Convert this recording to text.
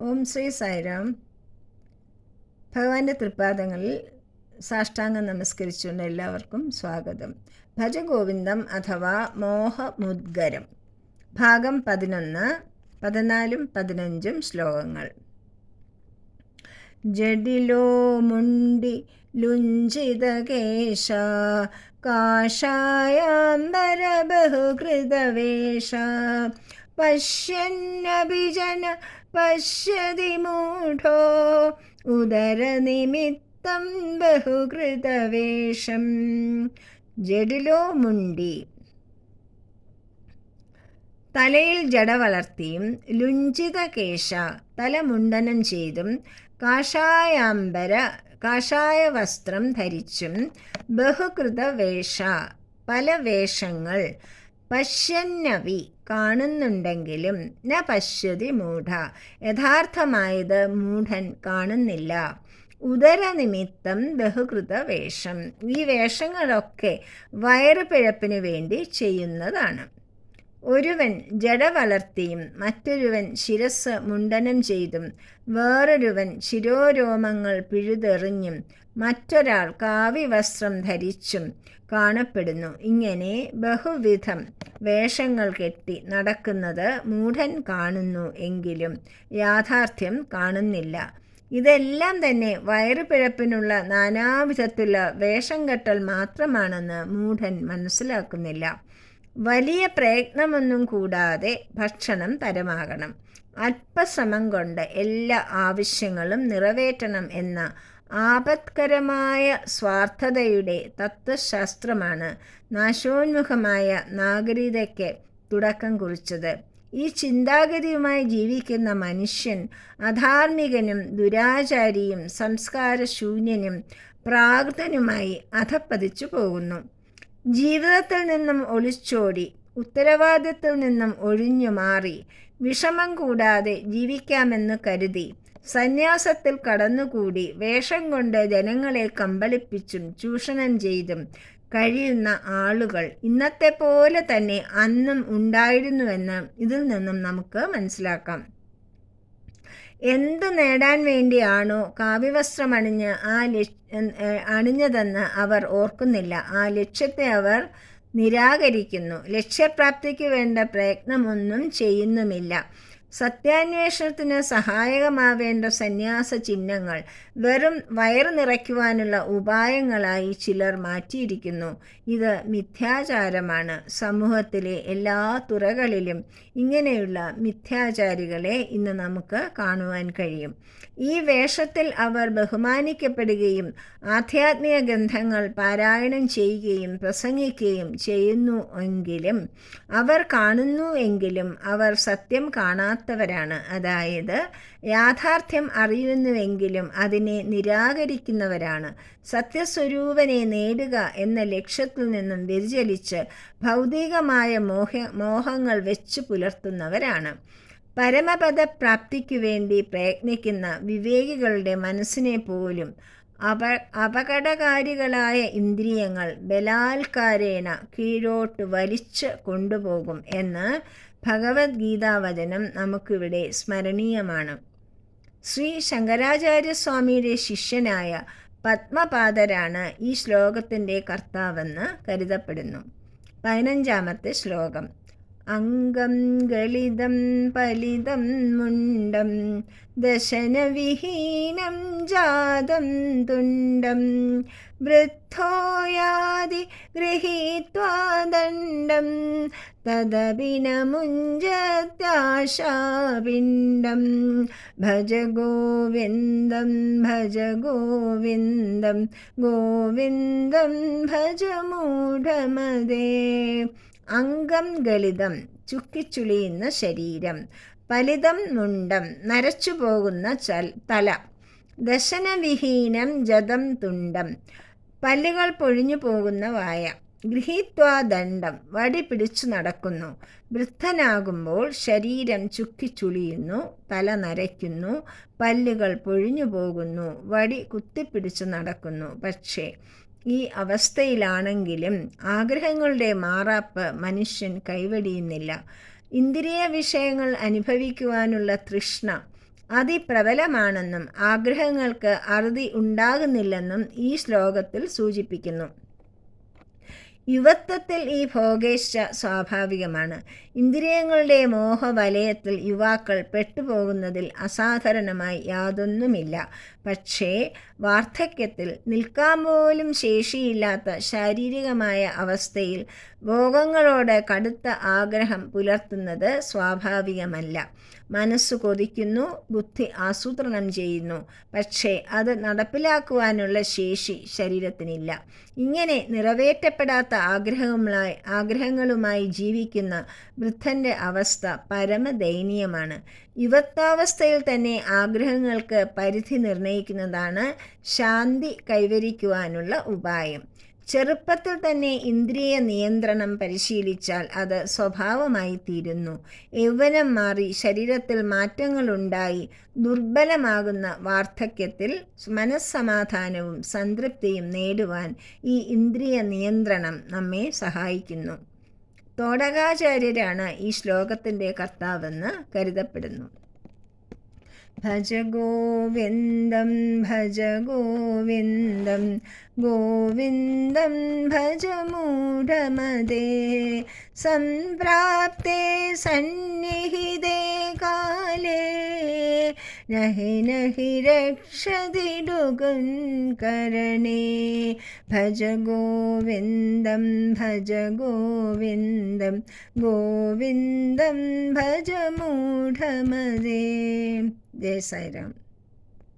ഓം ശ്രീ സായിരാം. ഭഗവാന്റെ തൃപ്പാദങ്ങളിൽ സാഷ്ടാംഗം നമസ്കരിച്ചുകൊണ്ട് എല്ലാവർക്കും സ്വാഗതം. ഭജഗോവിന്ദം അഥവാ മോഹമുദ്ഗരം. ഭാഗം പതിനൊന്ന് പതിനാലും പതിനഞ്ചും ശ്ലോകങ്ങൾ. ജഡിലോ മുണ്ടി ലുഞ്ചിതകേശ കാഷായാംബര ബഹുകൃതവേഷ. പശ്യന്നഭിജന പശ്യതി മൂഢോ ഉദരനിമിത്തം ബഹുകൃതവേഷം ജഡിലോ മുണ്ടി. തലയിൽ ജട വളർത്തിയും ലുഞ്ചിത കേശ തല മുണ്ടനം ചെയ്തും കാഷായാംബര കാഷായ വസ്ത്രം ധരിച്ചും ബഹുകൃത വേഷ പല വേഷങ്ങൾ പശ്യന്നവി കാണുന്നുണ്ടെങ്കിലും ന പശ്യതി മൂഢ. യഥാർത്ഥമായത് മൂഢൻ കാണുന്നില്ല. ഉദരനിമിത്തം ബഹുകൃത വേഷം. ഈ വേഷങ്ങളൊക്കെ വയറുപിഴപ്പിന് വേണ്ടി ചെയ്യുന്നതാണ്. ഒരുവൻ ജട വളർത്തിയും മറ്റൊരുവൻ ശിരസ് മുണ്ടനം ചെയ്തും വേറൊരുവൻ ശിരോരോമങ്ങൾ പിഴുതെറിഞ്ഞും മറ്റൊരാൾ കാവ്യവസ്ത്രം ധരിച്ചും കാണപ്പെടുന്നു. ഇങ്ങനെ ബഹുവിധം വേഷങ്ങൾ കെട്ടി നടക്കുന്നത് മൂഢൻ കാണുന്നു എങ്കിലും യാഥാർത്ഥ്യം കാണുന്നില്ല. ഇതെല്ലാം തന്നെ വയറുപിഴപ്പിനുള്ള നാനാവിധത്തിലുള്ള വേഷം കെട്ടൽ മാത്രമാണെന്ന് മൂഢൻ മനസ്സിലാക്കുന്നില്ല. വലിയ പ്രയത്നമൊന്നും കൂടാതെ ഭക്ഷണം തരമാകണം. അല്പശ്രമം കൊണ്ട് എല്ലാ ആവശ്യങ്ങളും നിറവേറ്റണം എന്ന ആപത്കരമായ സ്വാർത്ഥതയുടെ തത്വശാസ്ത്രമാണ് നാശോന്മുഖമായ നാഗരികതയ്ക്ക് തുടക്കം കുറിച്ചത്. ഈ ചിന്താഗതിയുമായി ജീവിക്കുന്ന മനുഷ്യൻ അധാർമികനും ദുരാചാരിയും സംസ്കാരശൂന്യനും പ്രാകൃതനുമായി അധപ്പതിച്ചു പോകുന്നു. ജീവിതത്തിൽ നിന്നും ഒളിച്ചോടി ഉത്തരവാദിത്തത്തിൽ നിന്നും ഒഴിഞ്ഞു മാറി വിഷമം കൂടാതെ ജീവിക്കാമെന്ന് കരുതി സന്യാസത്തിൽ കടന്നുകൂടി വേഷം കൊണ്ട് ജനങ്ങളെ കമ്പളിപ്പിച്ചും ചൂഷണം ചെയ്തും കഴിയുന്ന ആളുകൾ ഇന്നത്തെ പോലെ തന്നെ അന്നും ഉണ്ടായിരുന്നുവെന്ന് ഇതിൽ നിന്നും നമുക്ക് മനസ്സിലാക്കാം. എന്ത് നേടാൻ വേണ്ടിയാണോ കാവ്യവസ്ത്രം അണിഞ്ഞ് ആ അണിഞ്ഞതെന്ന് അവർ ഓർക്കുന്നില്ല. ആ ലക്ഷ്യത്തെ അവർ നിരാകരിക്കുന്നു. ലക്ഷ്യപ്രാപ്തിക്ക് വേണ്ട പ്രയത്നമൊന്നും ചെയ്യുന്നുമില്ല. സത്യാന്വേഷണത്തിന് സഹായകമാവേണ്ട സന്യാസ ചിഹ്നങ്ങൾ വെറും വയറ് നിറയ്ക്കുവാനുള്ള ഉപായങ്ങളായി ചിലർ മാറ്റിയിരിക്കുന്നു. ഇത് മിഥ്യാചാരമാണ്. സമൂഹത്തിലെ എല്ലാ തുറകളിലും ഇങ്ങനെയുള്ള മിഥ്യാചാരികളെ ഇന്ന് നമുക്ക് കാണുവാൻ കഴിയും. ഈ വേഷത്തിൽ അവർ ബഹുമാനിക്കപ്പെടുകയും ആധ്യാത്മിക ഗ്രന്ഥങ്ങൾ പാരായണം ചെയ്യുകയും പ്രസംഗിക്കുകയും ചെയ്യുന്നു എങ്കിലും അവർ കാണുന്നു എങ്കിലും അവർ സത്യം കാണാത്തവരാണ് അതായത് യാഥാർത്ഥ്യം അറിയുന്നുവെങ്കിലും അതിനെ നിരാകരിക്കുന്നവരാണ്. സത്യസ്വരൂപനെ നേടുക എന്ന ലക്ഷ്യത്തിൽ നിന്നും വ്യതിചലിച്ച് ഭൗതികമായ മോഹ മോഹങ്ങൾ വെച്ച് പുലർത്തുന്നവരാണ്. പരമപദ പ്രാപ്തിക്കു വേണ്ടി പ്രയത്നിക്കുന്ന വിവേകികളുടെ മനസ്സിനെ പോലും അപ അപകടകാരികളായ ഇന്ദ്രിയങ്ങൾ ബലാൽക്കാരേണ കീഴോട്ട് വലിച്ച് കൊണ്ടുപോകും എന്ന് ഭഗവത്ഗീതാവചനം നമുക്കിവിടെ സ്മരണീയമാണ്. ശ്രീ ശങ്കരാചാര്യസ്വാമിയുടെ ശിഷ്യനായ പത്മപാദരാണ് ഈ ശ്ലോകത്തിന്റെ കർത്താവെന്ന് കരുതപ്പെടുന്നു. പതിനഞ്ചാമത്തെ ശ്ലോകം. അംഗം ഗളിതം പലിതം മുണ്ടം ദശനവിഹീനം ജാതം തുണ്ടം വൃദ്ധോയാതി ഗൃഹീത്വാ ദണ്ഡം തദപി ന മുഞ്ചത്യാശാപിണ്ഡം ഭജ ഗോവിന്ദം ഭജ ഗോവിന്ദം ഗോവിന്ദം ഭജ അംഗം ഗളിതം ചുക്കിച്ചുളിയുന്ന ശരീരം പലിതം മുണ്ടം നരച്ചു പോകുന്ന ചൽ തല ദശനവിഹീനം ജതം തുണ്ടം പല്ലുകൾ പൊഴിഞ്ഞു പോകുന്ന വായ ഗൃഹീത്വാദണ്ഡം വടി പിടിച്ചു നടക്കുന്നു. വൃദ്ധനാകുമ്പോൾ ശരീരം ചുക്കിച്ചുളിയുന്നു തല നരയ്ക്കുന്നു പല്ലുകൾ പൊഴിഞ്ഞു പോകുന്നു വടി കുത്തിപ്പിടിച്ചു നടക്കുന്നു. പക്ഷേ ഈ അവസ്ഥയിലാണെങ്കിലും ആഗ്രഹങ്ങളുടെ മാറാപ്പ് മനുഷ്യൻ കൈവടിയുന്നില്ല. ഇന്ദ്രിയ വിഷയങ്ങൾ അനുഭവിക്കുവാനുള്ള തൃഷ്ണ അതിപ്രബലമാണെന്നും ആഗ്രഹങ്ങൾക്ക് അറുതി ഉണ്ടാകുന്നില്ലെന്നും ഈ ശ്ലോകത്തിൽ സൂചിപ്പിക്കുന്നു. യുവത്വത്തിൽ ഈ ഭോഗേച്ഛ സ്വാഭാവികമാണ്. ഇന്ദ്രിയങ്ങളുടെ മോഹവലയത്തിൽ യുവാക്കൾ പെട്ടുപോകുന്നതിൽ അസാധാരണമായി യാതൊന്നുമില്ല. പക്ഷേ വാർദ്ധക്യത്തിൽ നിൽക്കാൻ പോലും ശേഷിയില്ലാത്ത ശാരീരികമായ അവസ്ഥയിൽ ഭോഗങ്ങളോട് കടുത്ത ആഗ്രഹം പുലർത്തുന്നത് സ്വാഭാവികമല്ല. മനസ്സ് കൊതിക്കുന്നു ബുദ്ധി ആസൂത്രണം ചെയ്യുന്നു. പക്ഷേ അത് നടപ്പിലാക്കുവാനുള്ള ശേഷി ശരീരത്തിനില്ല. ഇങ്ങനെ നിറവേറ്റപ്പെടാത്ത ആഗ്രഹങ്ങളുമായി ആഗ്രഹങ്ങളുമായി ജീവിക്കുന്ന വൃദ്ധന്റെ അവസ്ഥ പരമദയനീയമാണ്. യുവത്വാവസ്ഥയിൽ തന്നെ ആഗ്രഹങ്ങൾക്ക് പരിധി നിർണയിക്കുന്നതാണ് ശാന്തി കൈവരിക്കുവാനുള്ള ഉപായം. ചെറുപ്പത്തിൽ തന്നെ ഇന്ദ്രിയ നിയന്ത്രണം പരിശീലിച്ചാൽ അത് സ്വഭാവമായി തീരുന്നു. യൗവനം മാറി ശരീരത്തിൽ മാറ്റങ്ങളുണ്ടായി. ദുർബലമാകുന്ന വാർദ്ധക്യത്തിൽ മനസ്സമാധാനവും സംതൃപ്തിയും നേടുവാൻ ഈ ഇന്ദ്രിയ നിയന്ത്രണം നമ്മെ സഹായിക്കുന്നു. തോടകാചാര്യരാണ് ഈ ശ്ലോകത്തിന്റെ കർത്താവെന്ന് കരുതപ്പെടുന്നു. ഭജ ഗോവിന്ദം ഭജ ഗോവിന്ദം. ഗോവിന്ദം ഭജ മൂഢമതേ സംപ്രാപ്തേ സന്നിഹിതേ കാലേ. നഹി നഹി രക്ഷതിടുകുൻ കരണേ. ഭജ ഗോവിന്ദം ഭജ ഗോവിന്ദം. ഗോവിന്ദം ഭജ മൂഢമതേ. ജയ സായിരാം